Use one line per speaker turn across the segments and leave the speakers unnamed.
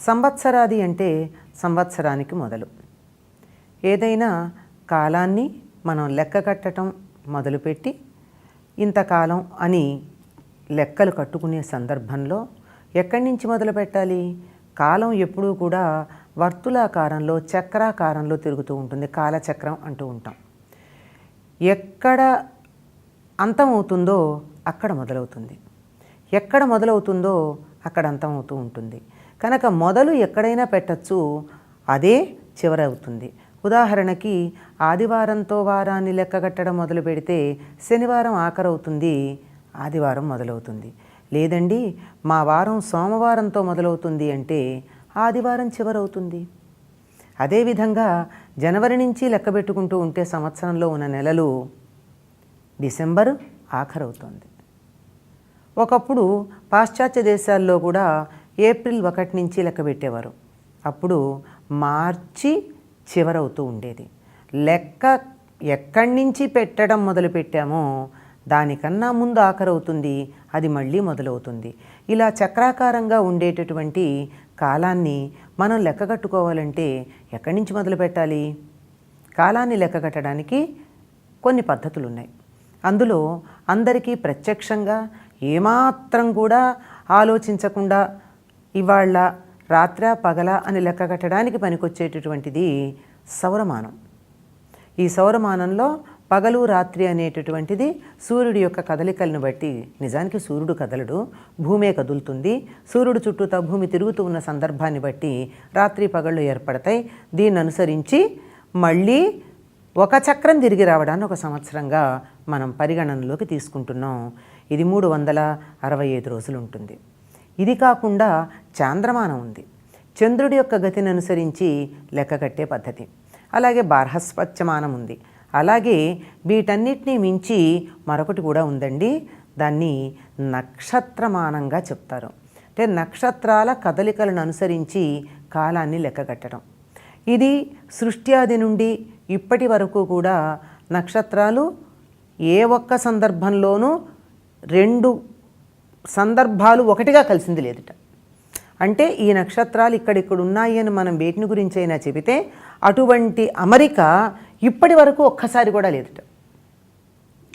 సంవత్సరాది అంటే సంవత్సరానికి మొదలు. ఏదైనా కాలాన్ని మనం లెక్క కట్టడం మొదలుపెట్టి ఇంతకాలం అని లెక్కలు కట్టుకునే సందర్భంలో ఎక్కడి నుంచి మొదలు పెట్టాలి? కాలం ఎప్పుడూ కూడా వర్తులాకారంలో చక్రాకారంలో తిరుగుతూ ఉంటుంది కాలచక్రం అంటూ ఉంటాం. ఎక్కడ అంతమవుతుందో అక్కడ మొదలవుతుంది. ఎక్కడ మొదలవుతుందో అక్కడ అంతమవుతూ ఉంటుంది. కనుక మొదలు ఎక్కడైనా పెట్టచ్చు అదే చివరవుతుంది. ఉదాహరణకి ఆదివారంతో వారాన్ని లెక్కగట్టడం మొదలు పెడితే శనివారం ఆఖరవుతుంది ఆదివారం మొదలవుతుంది. లేదండి మా వారం సోమవారంతో మొదలవుతుంది అంటే ఆదివారం చివరవుతుంది. అదేవిధంగా జనవరి నుంచి లెక్కబెట్టుకుంటూ ఉంటే సంవత్సరంలో ఉన్న నెలలు డిసెంబర్ ఆఖరవుతుంది. ఒకప్పుడు పాశ్చాత్య దేశాల్లో కూడా ఏప్రిల్ ఒకటి నుంచి లెక్క పెట్టేవారు. అప్పుడు మార్చి చివరవుతూ ఉండేది. లెక్క ఎక్కడి నుంచి పెట్టడం మొదలు పెట్టామో దానికన్నా ముందు ఆఖరవుతుంది అది మళ్ళీ మొదలవుతుంది. ఇలా చక్రాకారంగా ఉండేటటువంటి కాలాన్ని మనం లెక్క కట్టుకోవాలంటే ఎక్కడి నుంచి మొదలు పెట్టాలి? కాలాన్ని లెక్క కట్టడానికి కొన్ని పద్ధతులు ఉన్నాయి అందులో అందరికీ ప్రత్యక్షంగా ఏమాత్రం కూడా ఆలోచించకుండా ఇవాళ రాత్ర పగల అని లెక్క కట్టడానికి పనికొచ్చేటటువంటిది సౌరమానం. ఈ సౌరమానంలో పగలు రాత్రి అనేటటువంటిది సూర్యుడి యొక్క కదలికలను బట్టి నిజానికి సూర్యుడు కదలడు భూమే కదులుతుంది. సూర్యుడు చుట్టూతా భూమి తిరుగుతూ ఉన్న సందర్భాన్ని బట్టి రాత్రి పగళ్ళు ఏర్పడతాయి. దీన్ని అనుసరించి మళ్ళీ ఒక చక్రం తిరిగి రావడాన్ని ఒక సంవత్సరంగా మనం పరిగణనలోకి తీసుకుంటున్నాం. ఇది మూడు వందల అరవై ఐదు రోజులు ఉంటుంది. ఇది కాకుండా చాంద్రమానం ఉంది. చంద్రుడి యొక్క గతిని అనుసరించి లెక్క కట్టే పద్ధతి. అలాగే బార్హస్పత్యమానం ఉంది. అలాగే వీటన్నిటినీ మించి మరొకటి కూడా ఉందండి. దాన్ని నక్షత్రమానంగా చెప్తారు. అంటే నక్షత్రాల కదలికలను అనుసరించి కాలాన్ని లెక్కగట్టడం ఇది సృష్ట్యాది నుండి ఇప్పటి వరకు కూడా నక్షత్రాలు ఏ ఒక్క సందర్భంలోనూ రెండు సందర్భాలు ఒకటిగా కలిసింది లేదుట. అంటే ఈ నక్షత్రాలు ఇక్కడిక్కడ ఉన్నాయి అని మనం వేటిని గురించి అయినా చెబితే అటువంటి అమరిక ఇప్పటి వరకు ఒక్కసారి కూడా లేదుట.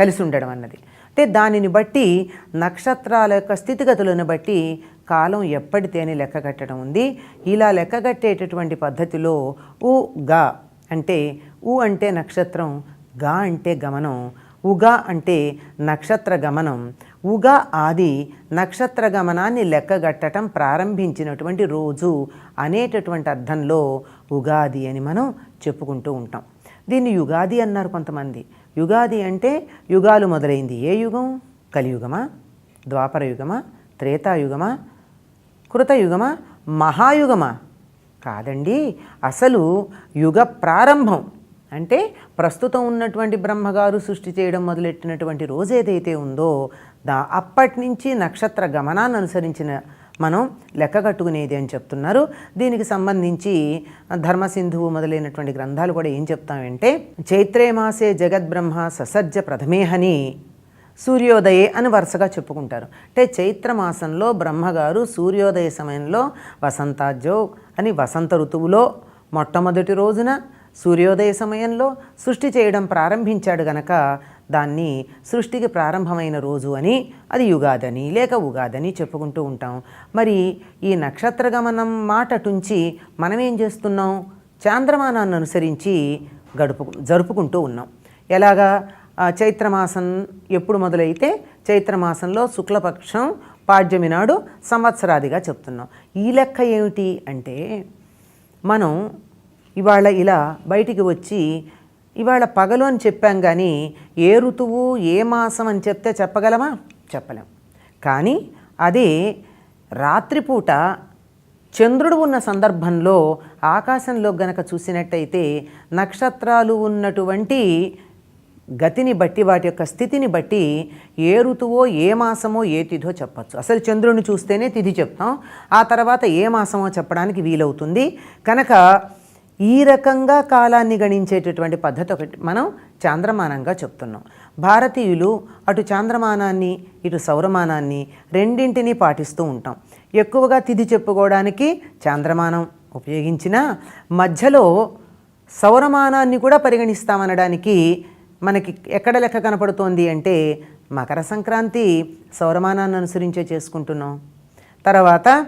కలిసి ఉండడం అన్నది. అంటే దానిని బట్టి నక్షత్రాల యొక్క స్థితిగతులను బట్టి కాలం ఎప్పటితేనే లెక్క కట్టడం ఉంది. ఇలా లెక్క కట్టేటటువంటి పద్ధతిలో ఉ గా అంటే ఉ అంటే నక్షత్రం గా అంటే గమనం ఉగా అంటే నక్షత్ర గమనం ఉగా ఆది నక్షత్ర గమనాన్ని లెక్కగట్టడం ప్రారంభించినటువంటి రోజు అనేటటువంటి అర్థంలో ఉగాది అని మనం చెప్పుకుంటూ ఉంటాం. దీన్ని యుగాది అన్నారు కొంతమంది. యుగాది అంటే యుగాలు మొదలైంది. ఏ యుగం? కలియుగమా? ద్వాపర యుగమా? త్రేతాయుగమా? కృతయుగమా? మహాయుగమా? కాదండి. అసలు యుగ ప్రారంభం అంటే ప్రస్తుతం ఉన్నటువంటి బ్రహ్మగారు సృష్టి చేయడం మొదలెట్టినటువంటి రోజు ఏదైతే ఉందో దా అప్పటి నుంచి నక్షత్ర గమనాన్ని అనుసరించిన మనం లెక్క కట్టుకునేది అని చెప్తున్నారు. దీనికి సంబంధించి ధర్మసింధువు మొదలైనటువంటి గ్రంథాలు కూడా ఏం చెప్తామంటే చైత్రే మాసే జగద్బ్రహ్మ ససర్జ ప్రథమేహని సూర్యోదయే అని వరుసగా చెప్పుకుంటారు. అంటే చైత్రమాసంలో బ్రహ్మగారు సూర్యోదయ సమయంలో వసంతాజ్యో అని వసంత ఋతువులో మొట్టమొదటి రోజున సూర్యోదయ సమయంలో సృష్టి చేయడం ప్రారంభించాడు గనక దాన్ని సృష్టికి ప్రారంభమైన రోజు అని అది యుగాదని లేక ఉగాదని చెప్పుకుంటూ ఉంటాం. మరి ఈ నక్షత్ర గమనం మాట టుంచి మనం ఏం చేస్తున్నాం? చాంద్రమానాన్ని అనుసరించి గడుపు జరుపుకుంటూ ఉన్నాం. ఎలాగా? చైత్రమాసం ఎప్పుడు మొదలైతే చైత్రమాసంలో శుక్లపక్షం పాడ్యమి నాడు సంవత్సరాదిగా చెప్తున్నాం. ఈ లెక్క ఏమిటి అంటే మనం ఇవాళ ఇలా బయటికి వచ్చి ఇవాళ పగలు అని చెప్పాం కానీ ఏ ఋతువు ఏ మాసం అని చెప్తే చెప్పగలమా? చెప్పలేం. కానీ అదే రాత్రిపూట చంద్రుడు ఉన్న సందర్భంలో ఆకాశంలో గనక చూసినట్టయితే నక్షత్రాలు ఉన్నటువంటి గతిని బట్టి వాటి యొక్క స్థితిని బట్టి ఏ ఋతువో ఏ మాసమో ఏ తిథో చెప్పచ్చు. అసలు చంద్రుడిని చూస్తేనే తిథి చెప్తాం. ఆ తర్వాత ఏ మాసమో చెప్పడానికి వీలవుతుంది. కనుక ఈ రకంగా కాలాన్ని గణించేటటువంటి పద్ధతి ఒకటి. మనం చాంద్రమానంగా చెప్తున్నాం. భారతీయులు అటు చాంద్రమానాన్ని ఇటు సౌరమానాన్ని రెండింటినీ పాటిస్తూ ఉంటాం. ఎక్కువగా తిథి చెప్పుకోవడానికి చాంద్రమానం ఉపయోగించిన మధ్యలో సౌరమానాన్ని కూడా పరిగణిస్తామనడానికి మనకి ఎక్కడ లెక్క కనపడుతోంది అంటే మకర సంక్రాంతి సౌరమానాన్ని అనుసరించే చేసుకుంటున్నాం. తర్వాత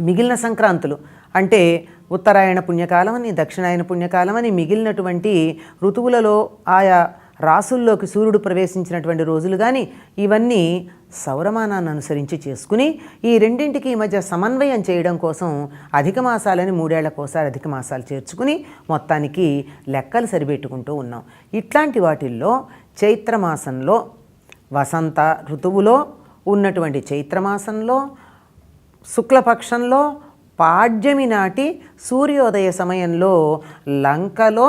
మిగిలిన సంక్రాంతులు. అంటే ఉత్తరాయణ పుణ్యకాలం అని దక్షిణాయన పుణ్యకాలం అని మిగిలినటువంటి ఋతువులలో ఆయా రాసుల్లోకి సూర్యుడు ప్రవేశించినటువంటి రోజులు కానీ ఇవన్నీ సౌరమానాన్ని అనుసరించి చేసుకుని ఈ రెండింటికి ఈ మధ్య సమన్వయం చేయడం కోసం అధిక మాసాలని మూడేళ్ళకోసారి అధిక మాసాలు చేర్చుకుని మొత్తానికి లెక్కలు సరిపెట్టుకుంటూ ఉన్నాం. ఇట్లాంటి వాటిల్లో చైత్రమాసంలో వసంత ఋతువులో ఉన్నటువంటి చైత్రమాసంలో శుక్లపక్షంలో పాడ్యమి నాటి సూర్యోదయ సమయంలో లంకలో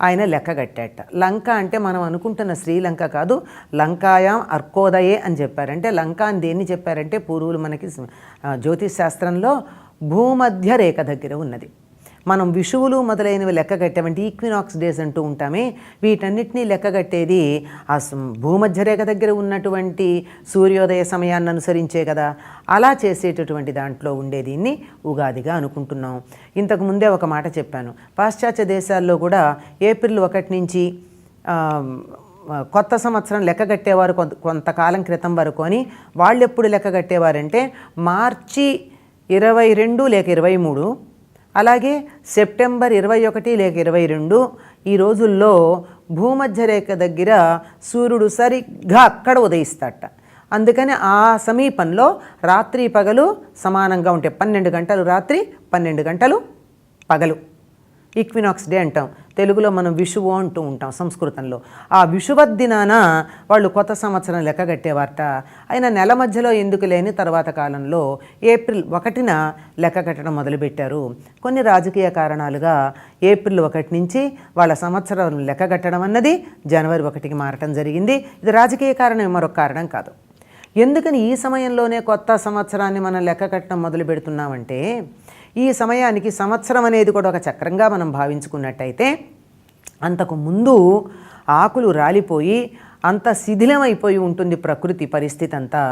ఆయన లెక్కగట్టాట లంక అంటే మనం అనుకుంటున్న శ్రీలంక కాదు లంకాయాం అర్కోదయే అని చెప్పారంటే లంక అని దేన్ని చెప్పారంటే పూర్వులు మనకి జ్యోతిష్ శాస్త్రంలో భూమధ్య రేఖ దగ్గర ఉన్నది. మనం విషువులు మొదలైనవి లెక్క కట్టామంటే ఈక్వినాక్స్ డేస్ అంటూ ఉంటామే. వీటన్నిటినీ లెక్క కట్టేది ఆ భూమధ్యరేఖ దగ్గర ఉన్నటువంటి సూర్యోదయ సమయాన్ని అనుసరించే కదా. అలా చేసేటటువంటి దాంట్లో ఉండే దీన్ని ఉగాదిగా అనుకుంటున్నాం. ఇంతకు ముందే ఒక మాట చెప్పాను. పాశ్చాత్య దేశాల్లో కూడా ఏప్రిల్ ఒకటి నుంచి కొత్త సంవత్సరం లెక్క కట్టేవారు కొంత కొంతకాలం క్రితం వరకు అని వాళ్ళు ఎప్పుడు లెక్క కట్టేవారంటే మార్చి ఇరవై రెండు లేక ఇరవై మూడు అలాగే సెప్టెంబర్ ఇరవై ఒకటి లేక ఇరవై రెండు ఈ రోజుల్లో భూమధ్య రేఖ దగ్గర సూర్యుడు సరిగ్గా అక్కడ ఉదయిస్తాట అందుకని ఆ సమీపంలో రాత్రి పగలు సమానంగా ఉంటాయి పన్నెండు గంటలు రాత్రి పన్నెండు గంటలు పగలు. ఈక్వినాక్స్ డే అంటాం. తెలుగులో మనం విషువు అంటూ ఉంటాం సంస్కృతంలో. ఆ విషువద్ దినాన వాళ్ళు కొత్త సంవత్సరం లెక్క కట్టేవారట. ఆయన నెల మధ్యలో ఎందుకు లేని తర్వాత కాలంలో ఏప్రిల్ ఒకటిన లెక్క కట్టడం మొదలుపెట్టారు. కొన్ని రాజకీయ కారణాలుగా ఏప్రిల్ ఒకటి నుంచి వాళ్ళ సంవత్సరం లెక్క కట్టడం అన్నది జనవరి ఒకటికి మారటం జరిగింది. ఇది రాజకీయ కారణం మరొక కారణం కాదు. ఎందుకని ఈ సమయంలోనే కొత్త సంవత్సరాన్ని మనం లెక్క కట్టడం మొదలు పెడుతున్నామంటే ఈ సమయానికి సంవత్సరం అనేది కూడా ఒక చక్రంగా మనం భావించుకున్నట్టయితే అంతకు ముందు ఆకులు రాలిపోయి అంత శిథిలమైపోయి ఉంటుంది ప్రకృతి పరిస్థితి అంతా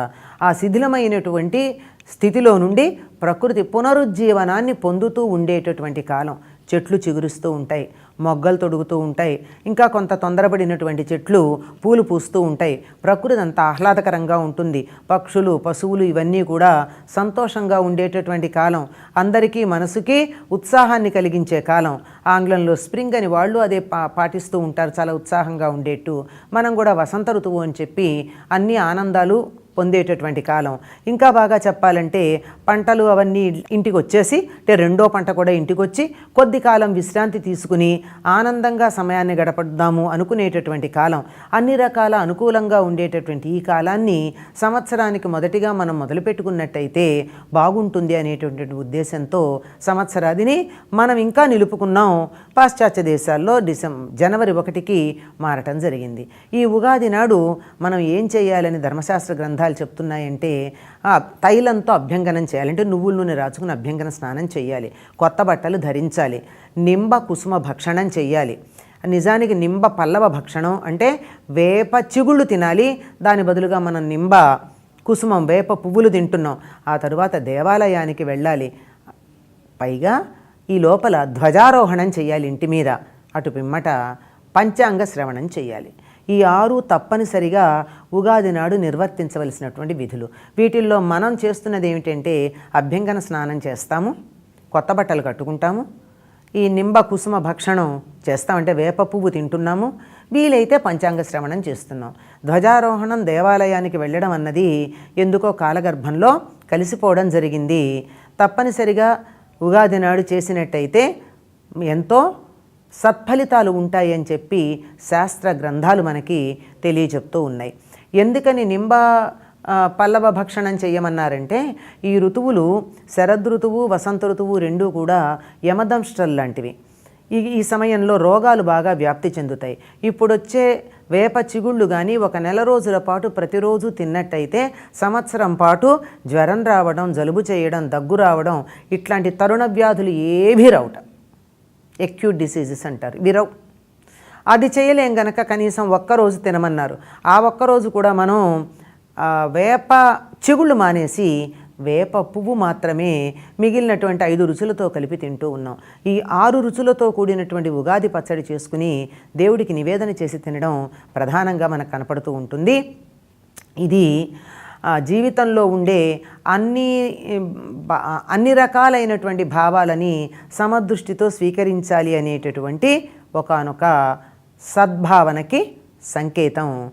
ఆ శిథిలమైనటువంటి స్థితిలో నుండి ప్రకృతి పునరుజ్జీవనాన్ని పొందుతూ ఉండేటటువంటి కాలం. చెట్లు చిగురుస్తూ ఉంటాయి. మొగ్గలు తొడుగుతూ ఉంటాయి. ఇంకా కొంత తొందరపడినటువంటి చెట్లు పూలు పూస్తూ ఉంటాయి. ప్రకృతి అంత ఆహ్లాదకరంగా ఉంటుంది. పక్షులు పశువులు ఇవన్నీ కూడా సంతోషంగా ఉండేటటువంటి కాలం. అందరికీ మనసుకి ఉత్సాహాన్ని కలిగించే కాలం. ఆంగ్లంలో స్ప్రింగ్ అని వాళ్ళు అదే పా పాటిస్తూ ఉంటారు. చాలా ఉత్సాహంగా ఉండేట్టు. మనం కూడా వసంత ఋతువు అని చెప్పి అన్ని ఆనందాలు పొందేటటువంటి కాలం. ఇంకా బాగా చెప్పాలంటే పంటలు అవన్నీ ఇంటికి వచ్చేసి అంటే రెండో పంట కూడా ఇంటికి వచ్చి కొద్ది కాలం విశ్రాంతి తీసుకుని ఆనందంగా సమయాన్ని గడపడదాము అనుకునేటటువంటి కాలం. అన్ని రకాల అనుకూలంగా ఉండేటటువంటి ఈ కాలాన్ని సంవత్సరానికి మొదటిగా మనం మొదలుపెట్టుకున్నట్టయితే బాగుంటుంది అనేటటువంటి ఉద్దేశంతో సంవత్సరాదిని మనం ఇంకా నిలుపుకున్నాం. పాశ్చాత్య దేశాల్లో డిసెం జనవరి ఒకటికి మారటం జరిగింది. ఈ ఉగాది నాడు మనం ఏం చేయాలని ధర్మశాస్త్ర గ్రంథాలు చెప్తున్నాయంటే తైలంతో అభ్యంగనం చేయాలంటే నువ్వుల నూనె రాచుకుని అభ్యంగన స్నానం చేయాలి కొత్త బట్టలు ధరించాలి. నింబ కుసుమ భక్షణం చేయాలి నిజానికి నింబ పల్లవ భక్షణం అంటే వేప చిగుళ్ళు తినాలి. దాని బదులుగా మనం నింబ కుసుమం వేప పువ్వులు తింటున్నాం. ఆ తరువాత దేవాలయానికి వెళ్ళాలి. పైగా ఈ లోపల ధ్వజారోహణం చేయాలి ఇంటి మీద. అటు పిమ్మట పంచాంగ శ్రవణం చేయాలి ఈ ఆరు తప్పనిసరిగా ఉగాది నాడు నిర్వర్తించవలసినటువంటి విధులు. వీటిల్లో మనం చేస్తున్నది ఏమిటంటే అభ్యంగన స్నానం చేస్తాము కొత్త బట్టలు కట్టుకుంటాము ఈ నింబ కుసుమ భక్షణం చేస్తామంటే వేప పువ్వు తింటున్నాము వీలైతే పంచాంగ శ్రవణం చేస్తున్నాం. ధ్వజారోహణం దేవాలయానికి వెళ్ళడం అన్నది ఎందుకో కాలగర్భంలో కలిసిపోవడం జరిగింది. తప్పనిసరిగా ఉగాది నాడు చేసినట్టయితే ఎంతో సత్ఫలితాలు ఉంటాయి అని చెప్పి శాస్త్ర గ్రంథాలు మనకి తెలియజెప్తూ ఉన్నాయి. ఎందుకని నింబ పల్లవ భక్షణం చేయమన్నారంటే ఈ ఋతువులు శరదృతువు వసంత ఋతువు రెండూ కూడా యమదంష్ట్రల్ లాంటివి. ఈ ఈ సమయంలో రోగాలు బాగా వ్యాప్తి చెందుతాయి. ఇప్పుడొచ్చే వేప చిగుళ్ళు కానీ ఒక నెల రోజుల పాటు ప్రతిరోజు తిన్నట్టయితే సంవత్సరం పాటు జ్వరం రావడం జలుబు చేయడం దగ్గు రావడం ఇట్లాంటి తరుణ వ్యాధులు ఏవీ రావటం ఎక్యూట్ డిసీజెస్ అంటారు. విరవ్ అది చేయలేం గనక కనీసం ఒక్కరోజు తినమన్నారు. ఆ ఒక్కరోజు కూడా మనం వేప చిగుళ్ళు మానేసి వేప పువ్వు మాత్రమే మిగిలినటువంటి ఐదు రుచులతో కలిపి తింటూ ఉన్నాం. ఈ ఆరు రుచులతో కూడినటువంటి ఉగాది పచ్చడి చేసుకుని దేవుడికి నివేదన చేసి తినడం ప్రధానంగా మనకు కనపడుతూ ఉంటుంది. ఇది జీవితంలో ఉండే అన్ని అన్ని రకాలైనటువంటి భావాలని సమదృష్టితో స్వీకరించాలి అనేటటువంటి ఒకానొక సద్భావనకి సంకేతం.